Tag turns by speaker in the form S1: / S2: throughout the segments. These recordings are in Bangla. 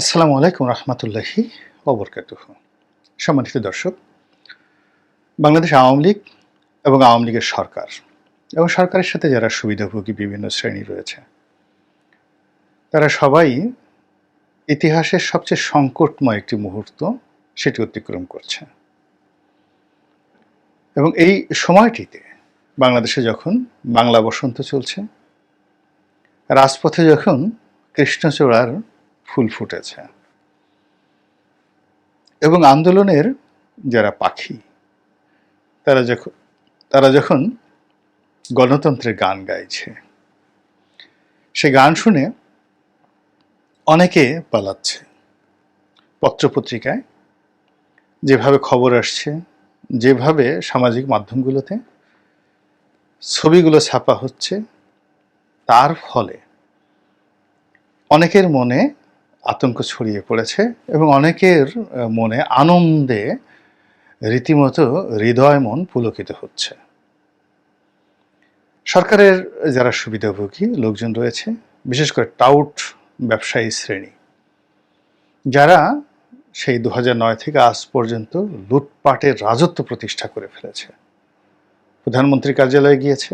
S1: আসসালামু আলাইকুম রহমতুল্লাহি ওবরকাতুহ সম্মানিত দর্শক, বাংলাদেশ আওয়ামী লীগ এবং আওয়ামী লীগের সরকার এবং সরকারের সাথে যারা সুবিধাভোগী বিভিন্ন শ্রেণি রয়েছে, তারা সবাই ইতিহাসের সবচেয়ে সংকটময় একটি মুহূর্ত সেটি অতিক্রম করছে। এবং এই সময়টিতে বাংলাদেশে যখন বাংলা বসন্ত চলছে, রাজপথে যখন কৃষ্ণচূড়ার ফুল ফুটেছে। এবং আন্দোলনের যারা পাখি, তারা যখন তারা যখন গণতন্ত্রের গান গাইছে, সে গান শুনে অনেকে পালাচ্ছে। পত্রপত্রিকায় যেভাবে খবর আসছে, যেভাবে সামাজিক মাধ্যমগুলোতে ছবিগুলো ছাপা হচ্ছে, তার ফলে অনেকের মনে আতঙ্ক ছড়িয়ে পড়েছে এবং অনেকের মনে আনন্দে রীতিমতো হৃদয় মন পুলকিত হচ্ছে। সরকারের যারা সুবিধাভোগী লোকজন রয়েছে, বিশেষ করে টাউট ব্যবসায়ী শ্রেণি, যারা সেই দু থেকে আজ পর্যন্ত লুটপাটের রাজত্ব প্রতিষ্ঠা করে ফেলেছে। প্রধানমন্ত্রী কার্যালয়ে গিয়েছে,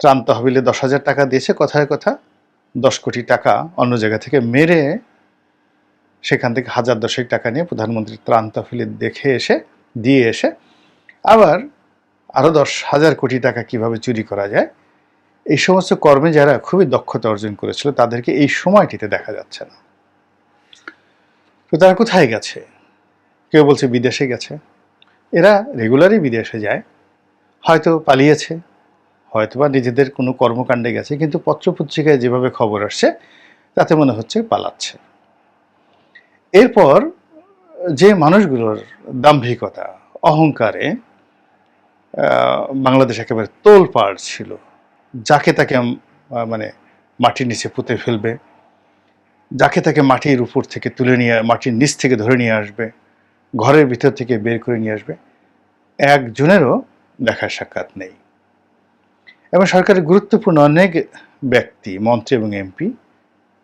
S1: ত্রাণ তহবিলে দশ হাজার টাকা দিয়েছে কথায় কথা দশ কোটি টাকা অন্য জায়গা থেকে মেরে সেখান থেকে হাজার দশেক টাকা নিয়ে প্রধানমন্ত্রী ত্রাণ তহবিলে দেখে এসে, দিয়ে এসে আবার আরও দশ হাজার কোটি টাকা কীভাবে চুরি করা যায়, এই সমস্ত কর্মে যারা খুবই দক্ষতা অর্জন করেছিল তাদেরকে এই সময়টিতে দেখা যাচ্ছে না। তো তারা কোথায় গেছে? কেউ বলছে বিদেশে গেছে। এরা রেগুলারই বিদেশে যায়। হয়তো পালিয়েছে। হয়তোবা নিজেদের কোনো কর্মকাণ্ডে গেছে, কিন্তু পত্রপত্রিকায় যেভাবে খবর আসছে, তাতে মনে হচ্ছে পালাচ্ছে। এরপর যে মানুষগুলোর দাম্ভিকতা, অহংকারে বাংলাদেশ একেবারে তোলপাড় ছিল, যাকে তাকে মানে মাটির নিচে পুঁতে ফেলবে, যাকে তাকে মাটির উপর থেকে তুলে নিয়ে, মাটির নিচ থেকে ধরে নিয়ে আসবে, ঘরের ভিতর থেকে বের করে নিয়ে আসবে, একজনেরও দেখার সাক্ষাৎ নেই। এবং সরকারের গুরুত্বপূর্ণ অনেক ব্যক্তি, মন্ত্রী এবং এমপি,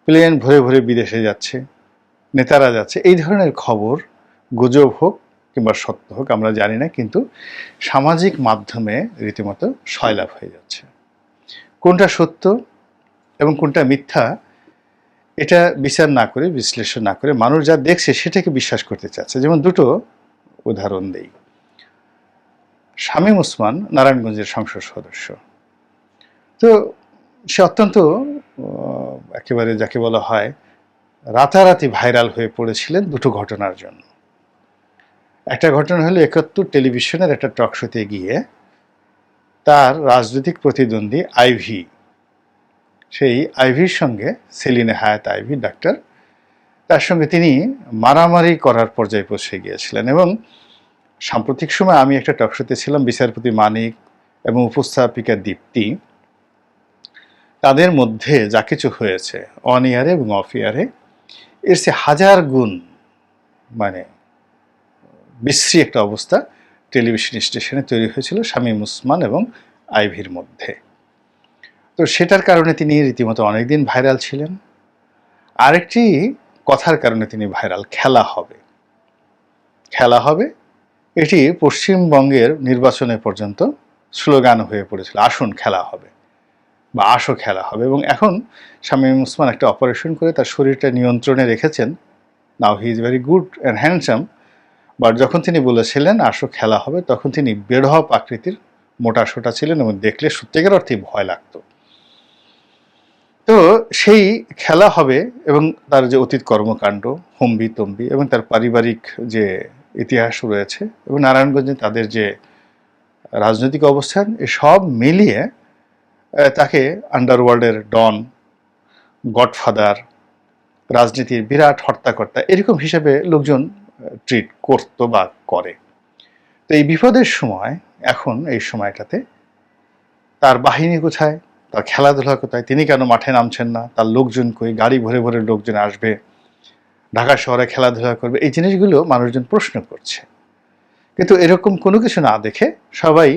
S1: প্লেন ভরে ভরে বিদেশে যাচ্ছে, নেতারা যাচ্ছে। এই ধরনের খবর গুজব হোক কিংবা সত্য হোক, আমরা জানি না, কিন্তু সামাজিক মাধ্যমে রীতিমতো সয়লাভ হয়ে যাচ্ছে। কোনটা সত্য এবং কোনটা মিথ্যা, এটা বিচার না করে, বিশ্লেষণ না করে মানুষ যা দেখছে সেটাকে বিশ্বাস করতে চাচ্ছে। যেমন দুটো উদাহরণ দেই। শামীম ওসমান, নারায়ণগঞ্জের সংসদ সদস্য। তো সে অত্যন্ত একেবারে যাকে বলা হয়, রাতারাতি ভাইরাল হয়ে পড়েছিলেন দুটো ঘটনার জন্য। একটা ঘটনা হলো একাত্তর টেলিভিশনের একটা টক শোতে গিয়ে তার রাজনৈতিক প্রতিদ্বন্দ্বী আইভি, সেই আইভির সঙ্গে সেলিনে হায়াত আইভি, ডাক্তার, তার সঙ্গে তিনি মারামারি করার পর্যায়ে পৌঁছে গিয়েছিলেন এবং সাম্প্রতিক সময় আমি একটা টকশোতে ছিলাম, বিচারপতি মানিক এবং উপস্থাপিকা দীপ্তি। তাদের মধ্যে যা কিছু হয়েছে অন ইয়ারে এবং অফ ইয়ারে এর সে হাজার গুণ মানে বিশ্রী একটা অবস্থা টেলিভিশন স্টেশনে তৈরি হয়েছিল স্বামী মুসমান এবং আইভির মধ্যে। তো সেটার কারণে তিনি রীতিমতো অনেকদিন ভাইরাল ছিলেন। আরেকটি কথার কারণে তিনি ভাইরাল খেলা হবে। খেলা হবে, এটি পশ্চিমবঙ্গের নির্বাচনে পর্যন্ত স্লোগান হয়ে পড়েছিল, আসুন খেলা হবে। বা আসো খেলা হবে। এবং এখন শামীম উসমান একটা অপারেশন করে তার শরীরটা নিয়ন্ত্রণে রেখেছেন। Now he is very good and handsome but যখন তিনি বলেছিলেন আসো খেলা হবে, তখন তিনি বেড়হপ আকৃতির মোটা সোটা ছিলেন এবং দেখলে সত্যিকার অর্থে ভয় লাগতো। তো সেই খেলা হবে এবং তার যে অতীত কর্মকাণ্ড, হম্বি তম্বি এবং তার পারিবারিক যে ইতিহাস রয়েছে এবং নারায়ণগঞ্জে তাদের যে রাজনৈতিক অবস্থান এসব মিলিয়ে তাকে আন্ডারওয়ার্ল্ডের ডন, গডফাদার, রাজনীতির বিরাট হর্তাকর্তা এরকম হিসেবে লোকজন ট্রিট করত বা করে। তো এই বিপদের সময়, এখন এই সময়টাতে তার বাহিনী কোথায়, তার খেলাধুলা কোথায়, তিনি কেন মাঠে নামছেন না, তার লোকজন কই, গাড়ি ভরে ভরে লোকজন আসবে, ঢাকা শহরে খেলাধুলা করবে, এই জিনিসগুলো মানুষজন প্রশ্ন করছে। কিন্তু এরকম কোনো কিছু না দেখে সবাই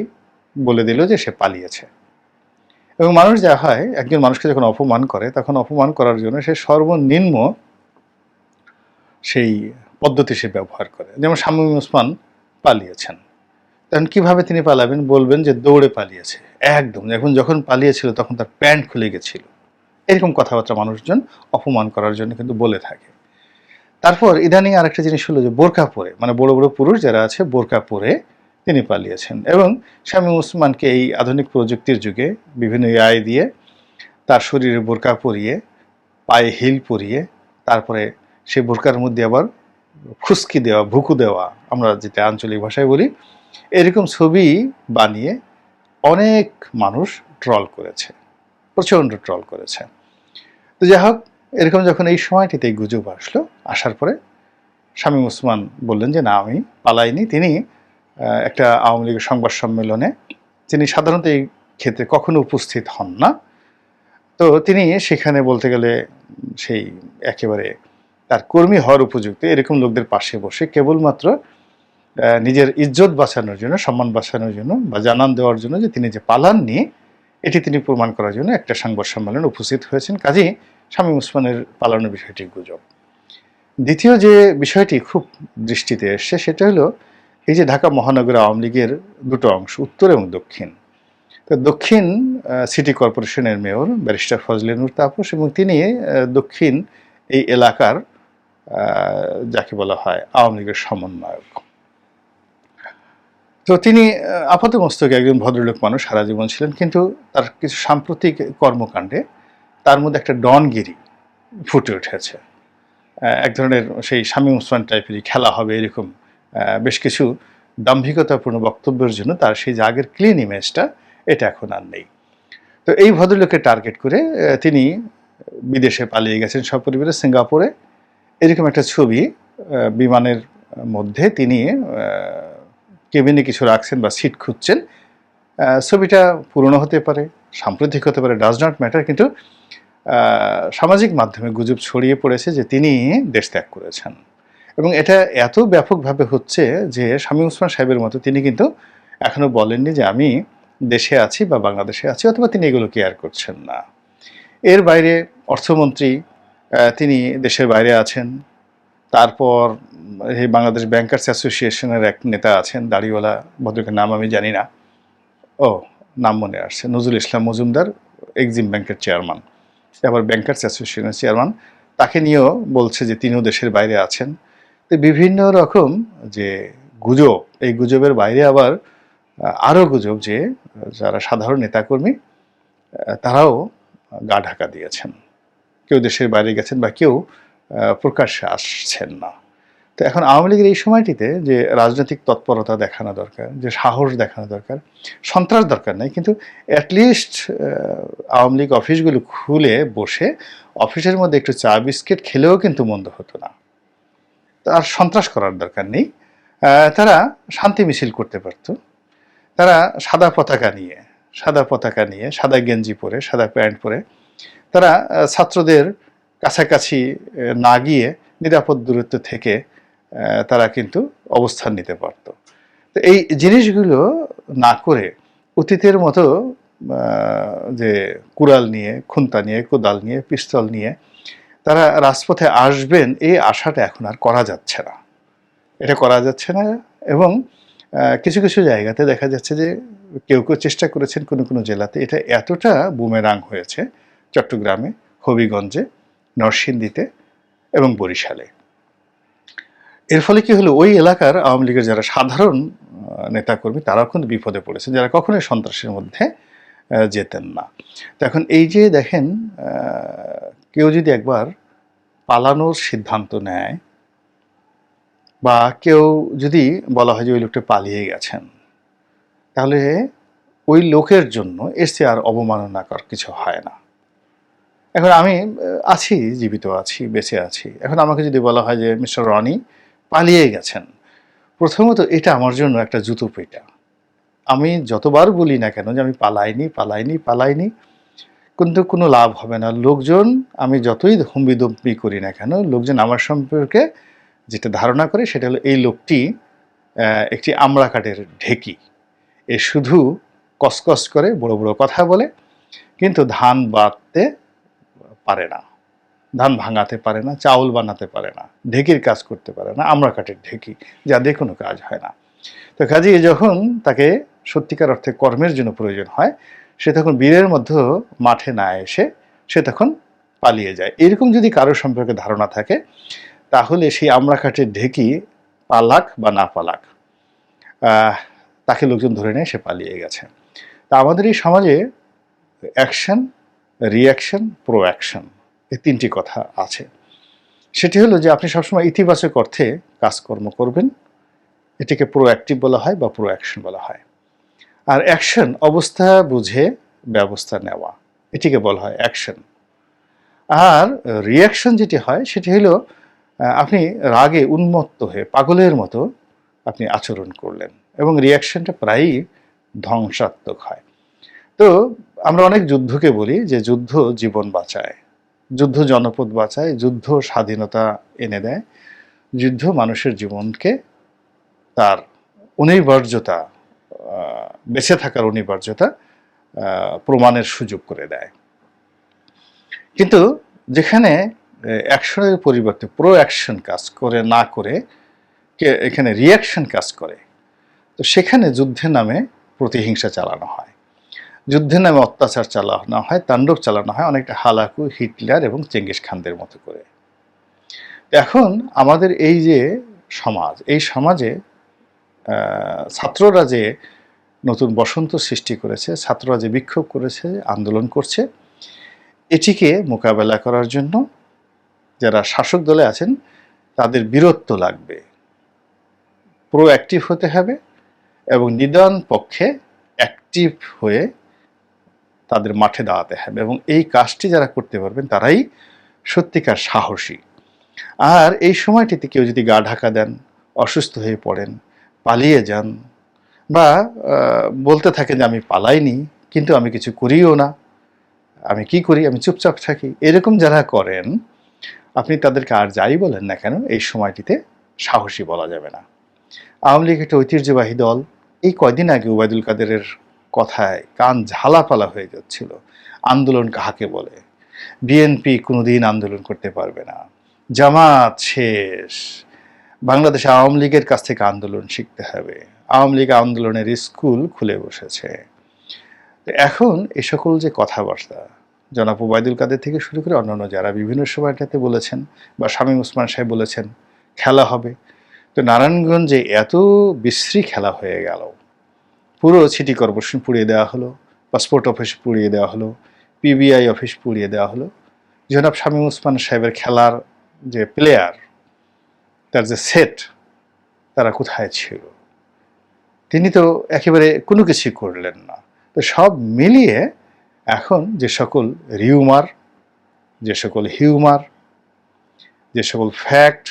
S1: বলে দিল যে সে পালিয়েছে। এবং মানুষ যা হয়, একজন মানুষকে যখন অপমান করে, তখন অপমান করার জন্য সে সর্বনিম্ন সেই পদ্ধতি সে ব্যবহার করে। যেমন শামীম ওসমান পালিয়েছেন। তখন কীভাবে তিনি পালাবেন? বলবেন যে দৌড়ে পালিয়েছে। একদম। এখন যখন পালিয়েছিল, তখন তার প্যান্ট খুলে গেছিল। এরকম কথাবার্তা মানুষজন অপমান করার জন্য কিন্তু বলে থাকে। তারপর ইদানিং আরেকটা জিনিস হলো যে বোরকা পরে মানে বড় বড় পুরুষ যারা আছে বোরকা পরে তিনি পালিয়েছেন। এবং স্বামী উসমানকে এই আধুনিক প্রযুক্তির যুগে বিভিন্ন এআই দিয়ে তার শরীরে বোরকা পরিয়ে, পায়ে হিল পরিয়ে, তারপরে সেই বোরকার মধ্যে আবার খুস্কি দেওয়া, ভুকু দেওয়া, আমরা যেটা আঞ্চলিক ভাষায় বলি, এরকম ছবি বানিয়ে অনেক মানুষ ট্রল করেছে, প্রচণ্ড ট্রল করেছে। তো যাই হোক, এরকম যখন এই সময়টিতে গুজব আসলো, আসার পরে স্বামী উসমান বললেন যে, না, আমি পালাইনি। তিনি একটা আওয়ামী লীগের সংবাদ সম্মেলনে তিনি সাধারণত এই ক্ষেত্রে কখনো উপস্থিত হন না। তো তিনি সেখানে বলতে গেলে সেই একেবারে তার কর্মী হওয়ার উপযুক্ত, এরকম লোকদের পাশে বসে কেবলমাত্র নিজের ইজ্জত বাঁচানোর জন্য, সম্মান বাঁচানোর জন্য বা জানান দেওয়ার জন্য যে তিনি যে পালান পালাননি, এটি তিনি প্রমাণ করার জন্য একটা সংবাদ সম্মেলনে উপস্থিত হয়েছেন। কাজেই শামীম উসমানের পালানোর বিষয়টি গুজব। দ্বিতীয় যে বিষয়টি খুব দৃষ্টিতে এসছে সেটা হলো এই যে ঢাকা মহানগর আওয়ামী লীগের দুটো অংশ উত্তর এবং দক্ষিণ। তো দক্ষিণ সিটি কর্পোরেশনের মেয়র ব্যারিস্টার ফজলে নূর তাপস এবং তিনি দক্ষিণ এই এলাকার যাকে বলা হয় আওয়ামী লীগের সমন্বয়ক। তো তিনি আহ, আপাতমস্তকে একজন ভদ্রলোক মানুষ সারা জীবন ছিলেন কিন্তু তার কিছু সাম্প্রতিক কর্মকাণ্ডে তার মধ্যে একটা ডনগিরি ফুটে উঠেছে। এক ধরনের সেই শামীম ওসমান টাইপেরই খেলা হবে এরকম বেশ কিছু দাম্ভিকতাপূর্ণ বক্তব্যের জন্য তার সেই যে আগের ক্লিন ইমেজটা এটা এখন আর নেই। তো এই ভদ্রলোককে টার্গেট করে তিনি বিদেশে পালিয়ে গেছেন সপরিবারে সিঙ্গাপুরে। এরকম একটা ছবি বিমানের মধ্যে তিনি কেবিনে কিছু রাখছেন বা সিট খুঁজছেন। ছবিটা পুরনো হতে পারে, সাম্প্রতিক হতে পারে ডাজ নট ম্যাটার কিন্তু সামাজিক মাধ্যমে গুজব ছড়িয়ে পড়েছে যে তিনি দেশ ত্যাগ করেছেন। এবং এটা এত ব্যাপকভাবে হচ্ছে যে শামীম ওসমান সাহেবের মতো তিনি কিন্তু এখনও বলেননি যে আমি দেশে আছি বা বাংলাদেশে আছি অথবা তিনি এগুলো কেয়ার করছেন না। এর বাইরে অর্থমন্ত্রী তিনি দেশের বাইরে আছেন। তারপর এই বাংলাদেশ ব্যাংকার্স অ্যাসোসিয়েশনের এক নেতা আছেন, দাড়িওয়ালা ভদ্রকের নাম আমি জানি না। ও, নাম মনে আসছে। নজরুল ইসলাম মজুমদার এক্সিম ব্যাংকের চেয়ারম্যান আবার ব্যাংকার্স অ্যাসোসিয়েশনের চেয়ারম্যান তাকে নিয়েও বলছে যে তিনিও দেশের বাইরে আছেন। তো বিভিন্ন রকম যে গুজব, এই গুজবের বাইরে আবার আরও গুজব যে যারা সাধারণ নেতাকর্মী তারাও গা ঢাকা দিয়েছেন। কেউ দেশের বাইরে গেছেন বা কেউ প্রকাশ্যে আসছেন না। তো এখন আওয়ামী লীগের এই সময়টিতে যে রাজনৈতিক তৎপরতা দেখানো দরকার, যে সাহস দেখানো দরকার, সন্ত্রাস দরকার নেই, কিন্তু অ্যাটলিস্ট আওয়ামী লীগ অফিসগুলো খুলে বসে অফিসের মধ্যে একটু চা, বিস্কিট খেলেও কিন্তু মন্দ হতো না। তার সন্ত্রাস করার দরকার নেই। তারা শান্তি মিছিল করতে পারতো। তারা সাদা পতাকা নিয়ে, সাদা পতাকা নিয়ে, সাদা গেঞ্জি পরে, সাদা প্যান্ট পরে তারা ছাত্রদের কাছাকাছি না গিয়ে নিরাপদ দূরত্ব থেকে তারা কিন্তু অবস্থান নিতে পারত। তো এই জিনিসগুলো না করে অতীতের মতো যে কুড়াল নিয়ে, খুন্তা নিয়ে, কোদাল নিয়ে, পিস্তল নিয়ে তারা রাজপথে আসবেন, এই আশাটা এখন আর করা যাচ্ছে না। এটা করা যাচ্ছে না এবং কিছু কিছু জায়গাতে দেখা যাচ্ছে যে কেউ কেউ চেষ্টা করেছেন কোনো কোনো জেলাতে। এটা এতটা বুমেরাং হয়েছে চট্টগ্রামে, হবিগঞ্জে, নরসিংদীতে এবং বরিশালে। এর ফলে কি হলো? ওই এলাকার আওয়ামী লীগের যারা সাধারণ নেতাকর্মী তারাও কিন্তু বিপদে পড়েছে, যারা কখনোই সন্ত্রাসের মধ্যে যেতেন না। তো এখন এই যে দেখেন কেউ যদি একবার পালানোর সিদ্ধান্ত নেয় বা কেউ যদি বলা হয় যে ওই লোকটা পালিয়ে গেছেন, তাহলে ওই লোকের জন্য এসে আর অবমাননাকর কিছু হয় না। এখন আমি আছি, জীবিত আছি, বেঁচে আছি। এখন আমাকে যদি বলা হয় যে, মিস্টার রনি পালিয়ে গেছেন। প্রথমত এটা আমার জন্য একটা জুতো পেটা। আমি যতবার বলি না কেন যে আমি পালাইনি পালাইনি পালাইনি কিন্তু কোনো লাভ হবে না। লোকজন, আমি যতই হুম্বি দম্বি করি না কেন, লোকজন আমার সম্পর্কে যেটা ধারণা করে সেটা হলো এই লোকটি একটি আমড়া কাঠের ঢেকি। এ শুধু কসকস করে, বড় বড় কথা বলে, কিন্তু ধান বাঁধতে পারে না। ধান ভাঙাতে পারে না, চাউল বানাতে পারে না, ঢেকির কাজ করতে পারে না আমরা কাঠের ঢেকি, যা দিয়ে কোনো কাজ হয় না। তো কাজে যখন তাকে সত্যিকার অর্থে কর্মের জন্য প্রয়োজন হয় সে তখন বীরের মধ্যে মাঠে না এসে সে তখন পালিয়ে যায়। এরকম যদি কারও সম্পর্কে ধারণা থাকে, তাহলে সেই আমরা কাঠের ঢেকি পালাক বা না পালাক তাকে লোকজন ধরে নেয় সে পালিয়ে গেছে। তা আমাদের এই সমাজে অ্যাকশন রিয়াকশন প্রো অ্যাকশন এই তিনটি কথা আছে। সেটি হলো যে আপনি সবসময় ইতিবাচক অর্থে কাজকর্ম করবেন। এটিকে প্রো অ্যাক্টিভ বলা হয় বা প্রো অ্যাকশন বলা হয়। আর অ্যাকশন অবস্থা বুঝে ব্যবস্থা নেওয়া। এটিকে বলা হয় অ্যাকশন আর রিয়াকশন যেটি হয়, সেটি হলো আপনি রাগে উন্মত্ত হয়ে, পাগলের মতো আপনি আচরণ করলেন এবং রিয়াকশনটা প্রায়ই ধ্বংসাত্মক হয়। তো আমরা অনেক যুদ্ধকে বলি যে যুদ্ধ জীবন বাঁচায়। যুদ্ধ জনপদ বাঁচায়, যুদ্ধ স্বাধীনতা এনে দেয়, যুদ্ধ মানুষের জীবনকে তার অনিবার্যতা বেঁচে থাকার অনিবার্যতা প্রমাণের সুযোগ করে দেয়। কিন্তু যেখানে অ্যাকশনের পরিবর্তে প্রো অ্যাকশন কাজ করে না করে এখানে রিয়াকশন কাজ করে, তো সেখানে যুদ্ধের নামে প্রতিহিংসা চালানো হয়। যুদ্ধের নামে অত্যাচার চালানো হয়, তাণ্ডব চালানো হয় অনেকটা হালাকু, হিটলার এবং চেঙ্গিস খানদের মতো করে। এখন আমাদের এই যে সমাজ, এই সমাজে ছাত্ররা যে নতুন বসন্ত সৃষ্টি করেছে, ছাত্ররা যে বিক্ষোভ করেছে, আন্দোলন করছে, এটিকে মোকাবেলা করার জন্য যারা শাসক দলে আছেন, তাদের বীরত্ব লাগবে। প্রো অ্যাক্টিভ হতে হবে এবং নিদান পক্ষে অ্যাক্টিভ হয়ে তাদের মাঠে দাঁড়াতে হবে এবং এই কাজটি যারা করতে পারবেন, তারাই সত্যিকার সাহসী। আর এই সময়টিতে কেউ যদি গা ঢাকা দেন, অসুস্থ হয়ে পড়েন পালিয়ে যান। বা বলতে থাকেন যে আমি পালাইনি, কিন্তু আমি কিছু করিও না। আমি কি করি? আমি চুপচাপ থাকি। এরকম যারা করেন, আপনি তাদেরকে আর যাই বলেন না কেন, এই সময়টিতে সাহসী বলা যাবে না। আওয়ামী লীগ একটা ঐতিহ্যবাহী দল। এই কয়দিন আগে ওবায়দুল কাদেরের কথায় কান ঝালাপালা হয়ে যাচ্ছিল। আন্দোলন কাহাকে বলে? বিএনপি কোনোদিন আন্দোলন করতে পারবে না। জামাত শেষ। বাংলাদেশে আওয়ামী লীগের কাছ থেকে আন্দোলন শিখতে হবে। আওয়ামী লীগ আন্দোলনের স্কুল খুলে বসেছে। এখন এ সকল যে কথাবার্তা, জনাব ওবায়দুল কাদের থেকে শুরু করে অন্যান্য যারা বিভিন্ন সময়টাতে বলেছেন বা শামীম ওসমান সাহেব বলেছেন, খেলা হবে। তো নারায়ণগঞ্জে এত বিশ্রী খেলা হয়ে গেল। পুরো সিটি কর্পোরেশন পুড়িয়ে দেওয়া হলো, পাসপোর্ট অফিস পুড়িয়ে দেওয়া হলো, পিবিআই অফিস পুড়িয়ে দেওয়া হলো। জনাব শামীম ওসমান সাহেবের খেলার যে প্লেয়ার তার যে সেট তারা কোথায় ছিল? তিনি তো একেবারে কোনো কিছুই করলেন না। তো সব মিলিয়ে এখন যে সকল রিউমার যে সকল হিউমার যে সকল ফ্যাক্ট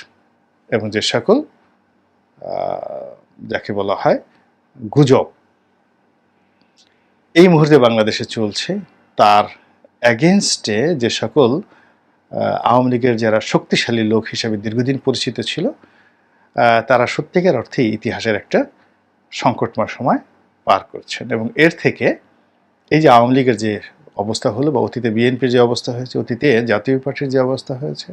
S1: এবং যে সকল যাকে বলা হয় গুজব, এই মুহূর্তে বাংলাদেশে চলছে তার অ্যাগেনস্টে যে সকল আওয়ামী লীগের যারা শক্তিশালী লোক হিসেবে দীর্ঘদিন পরিচিত ছিল তারা সত্যিকার অর্থে ইতিহাসের একটা সংকটময় সময় পার করছেন। এবং এর থেকে এই যে আওয়ামী লীগের যে অবস্থা হলো বা অতীতে বিএনপির যে অবস্থা হয়েছে, অতীতে জাতীয় পার্টির যে অবস্থা হয়েছে,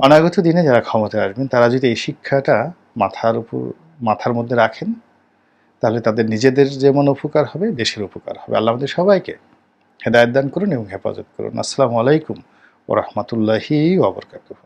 S1: অনাগত দিনে যারা ক্ষমতায় আসবেন, তারা যদি এই শিক্ষাটা মাথার উপর, মাথার মধ্যে রাখেন, তাহলে তাদের নিজেদের যেমন উপকার হবে, দেশের উপকার হবে। আল্লাহ আমাদের সবাইকে হেদায়ত দান করুন এবং হেফাজত করুন। আসসালামু আলাইকুম। ও রহমতুল্লাহি ওবরকাতুহ